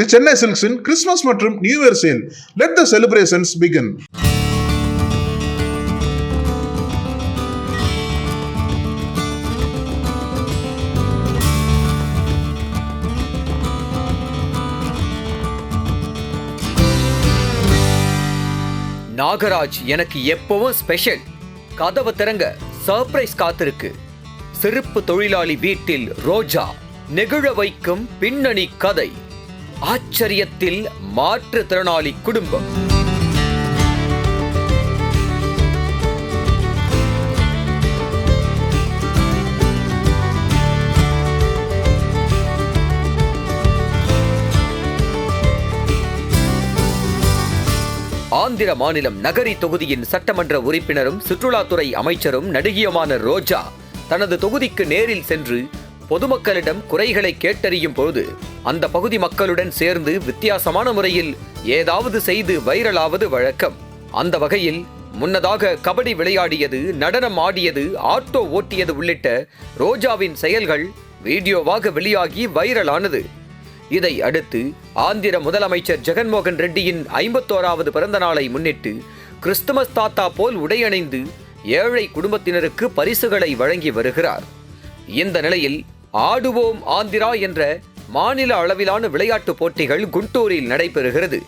தி சென்னை சில்க்ஸின் கிறிஸ்மஸ் மற்றும் new year sale. Let the celebrations begin Nagaraj எனக்கு எப்பவும் ஸ்பெஷல் கதவை திறங்க சர்ப்ரைஸ் காத்திருக்கு. செருப்பு தொழிலாளி வீட்டில் ரோஜா நெகிழ வைக்கும் பின்னணி கதை. ஆச்சரியத்தில் மாற்றுத்திறனாளி குடும்பம். ஆந்திர மாநிலம் நகரி தொகுதியின் சட்டமன்ற உறுப்பினரும் சுற்றுலாத்துறை அமைச்சரும் நடிகையுமான ரோஜா தனது தொகுதிக்கு நேரில் சென்று பொதுமக்களிடம் குறைகளை கேட்டறியும் பொழுது அந்த பகுதி மக்களுடன் சேர்ந்து வித்தியாசமான முறையில் ஏதாவது செய்து வைரலாவது வழக்கம். அந்த வகையில் முன்னதாக கபடி விளையாடியது நடனம் ஆடியது ஆட்டோ ஓட்டியது உள்ளிட்ட ரோஜாவின் செயல்கள் வீடியோவாக வெளியாகி வைரலானது. இதை அடுத்து ஆந்திர முதலமைச்சர் ஜெகன்மோகன் ரெட்டியின் ஐம்பத்தோராவது பிறந்த நாளை முன்னிட்டு கிறிஸ்துமஸ் தாத்தா போல் உடையணிந்து ஏழை குடும்பத்தினருக்கு பரிசுகளை வழங்கி வருகிறார். இந்த நிலையில் ஆடுவோம் ஆந்திரா என்ற மாநில அளவிலான விளையாட்டுப் போட்டிகள் குண்டூரில் நடைபெறுகிறது.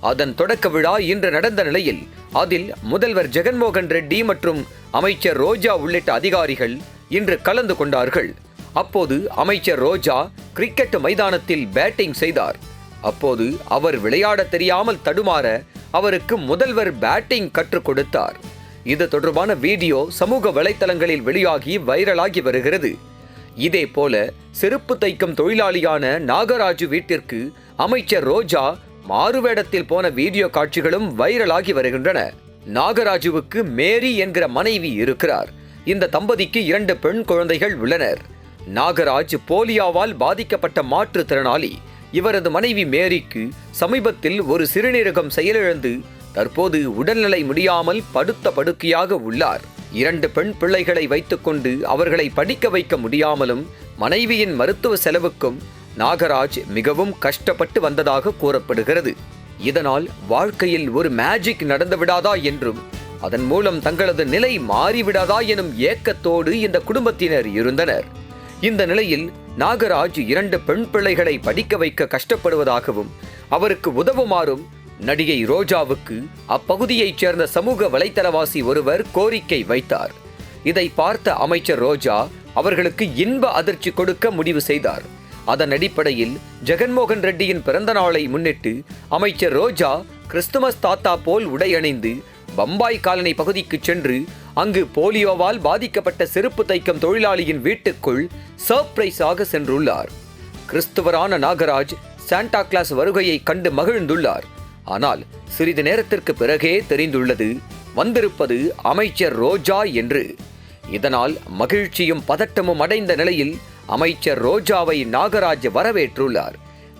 அதன் தொடக்க விழா இன்று நடந்த நிலையில் அதில் முதல்வர் ஜெகன்மோகன் ரெட்டி மற்றும் அமைச்சர் ரோஜா உள்ளிட்ட அதிகாரிகள் இன்று கலந்து கொண்டார்கள். அப்போது அமைச்சர் ரோஜா கிரிக்கெட் மைதானத்தில் பேட்டிங் செய்தார். அப்போது அவர் விளையாட தெரியாமல் தடுமாற அவருக்கு முதல்வர் பேட்டிங் கற்றுக் கொடுத்தார். இது தொடர்பான வீடியோ சமூக வலைத்தளங்களில் வெளியாகி வைரலாகி வருகிறது. இதே போல செருப்பு தைக்கும் தொழிலாளியான நாகராஜு வீட்டிற்கு அமைச்சர் ரோஜா மாறுவேடத்தில் போன வீடியோ காட்சிகளும் வைரலாகி வருகின்றன. நாகராஜுவுக்கு மேரி என்கிற மனைவி இருக்கிறார். இந்த தம்பதிக்கு இரண்டு பெண் குழந்தைகள் உள்ளனர். நாகராஜ் போலியாவால் பாதிக்கப்பட்ட மாற்றுத்திறனாளி. இவரது மனைவி மேரிக்கு சமீபத்தில் ஒரு சிறுநீரகம் செயலிழந்து தற்போது உடல்நிலை முடியாமல் படுத்த படுக்கையாக உள்ளார். இரண்டு பெண் பிள்ளைகளை வைத்துக்கொண்டு அவர்களை படிக்க வைக்க முடியாமலும் மனைவியின் மருத்துவ செலவுக்கும் நாகராஜ் மிகவும் கஷ்டப்பட்டு வந்ததாக கூறப்படுகிறது. இதனால் வாழ்க்கையில் ஒரு மேஜிக் நடந்துவிடாதா என்றும் அதன் மூலம் தங்களது நிலை மாறிவிடாதா எனும் ஏக்கத்தோடு இந்த குடும்பத்தினர் இருந்தனர். இந்த நிலையில் நாகராஜ் இரண்டு பெண் பிள்ளைகளை படிக்க வைக்க கஷ்டப்படுவதாகவும் அவருக்கு உதவுமாறும் நடிகை ரோஜாவுக்கு அப்பகுதியைச் சேர்ந்த சமூக வலைத்தளவாசி ஒருவர் கோரிக்கை வைத்தார். இதை பார்த்த அமைச்சர் ரோஜா அவர்களுக்கு இன்ப அதிர்ச்சி கொடுக்க முடிவு செய்தார். அதன் அடிப்படையில் ஜெகன்மோகன் ரெட்டியின் பிறந்த நாளை முன்னிட்டு அமைச்சர் ரோஜா கிறிஸ்துமஸ் தாத்தா போல் உடையணிந்து பம்பாய் காலனி பகுதிக்கு சென்று அங்கு போலியோவால் பாதிக்கப்பட்ட செருப்பு தைக்கும் தொழிலாளியின் வீட்டுக்குள் சர்ப்ரைஸாக சென்றுள்ளார். கிறிஸ்துவரான நாகராஜ் சாண்டா கிளாஸ் வருகையை கண்டு மகிழ்ந்துள்ளார். ஆனால் சிறிது நேரத்திற்கு பிறகே தெரிந்துள்ளது வந்திருப்பது அமைச்சர் ரோஜா என்று. இதனால் மகிழ்ச்சியும் பதட்டமும் அடைந்த நிலையில் அமைச்சர் ரோஜாவை நாகராஜ் வரவேற்றுள்ளார்.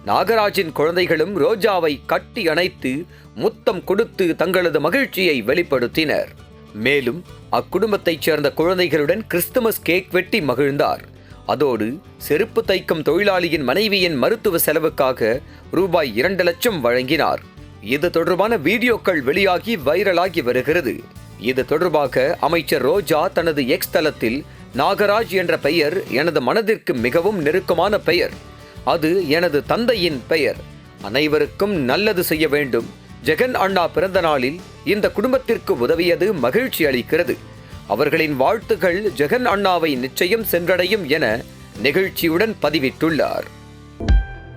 நாகராஜின் குழந்தைகளும் ரோஜாவை கட்டி அணைத்து முத்தம் கொடுத்து தங்களது மகிழ்ச்சியை வெளிப்படுத்தினர். மேலும் அக்குடும்பத்தைச் சேர்ந்த குழந்தைகளுடன் கிறிஸ்துமஸ் கேக் வெட்டி மகிழ்ந்தார். அதோடு செருப்பு தைக்கும் தொழிலாளியின் மனைவியின் மருத்துவ செலவுக்காக ரூபாய் இரண்டு லட்சம் வழங்கினார். இது தொடர்பான வீடியோக்கள் வெளியாகி வைரலாகி வருகிறது. இது தொடர்பாக அமைச்சர் ரோஜா தனது எக்ஸ் தளத்தில் நாகராஜ் என்ற பெயர் எனது மனதிற்கு மிகவும் நெருக்கமான பெயர். அது எனது தந்தையின் பெயர். அனைவருக்கும் நல்லது செய்ய வேண்டும். ஜெகன் அண்ணா பிறந்த நாளில் இந்த குடும்பத்திற்கு உதவியது மகிழ்ச்சி அளிக்கிறது. அவர்களின் வாழ்த்துகள் ஜெகன் அண்ணாவை நிச்சயம் சென்றடையும் என நெகிழ்ச்சியுடன் பதிவிட்டுள்ளார்.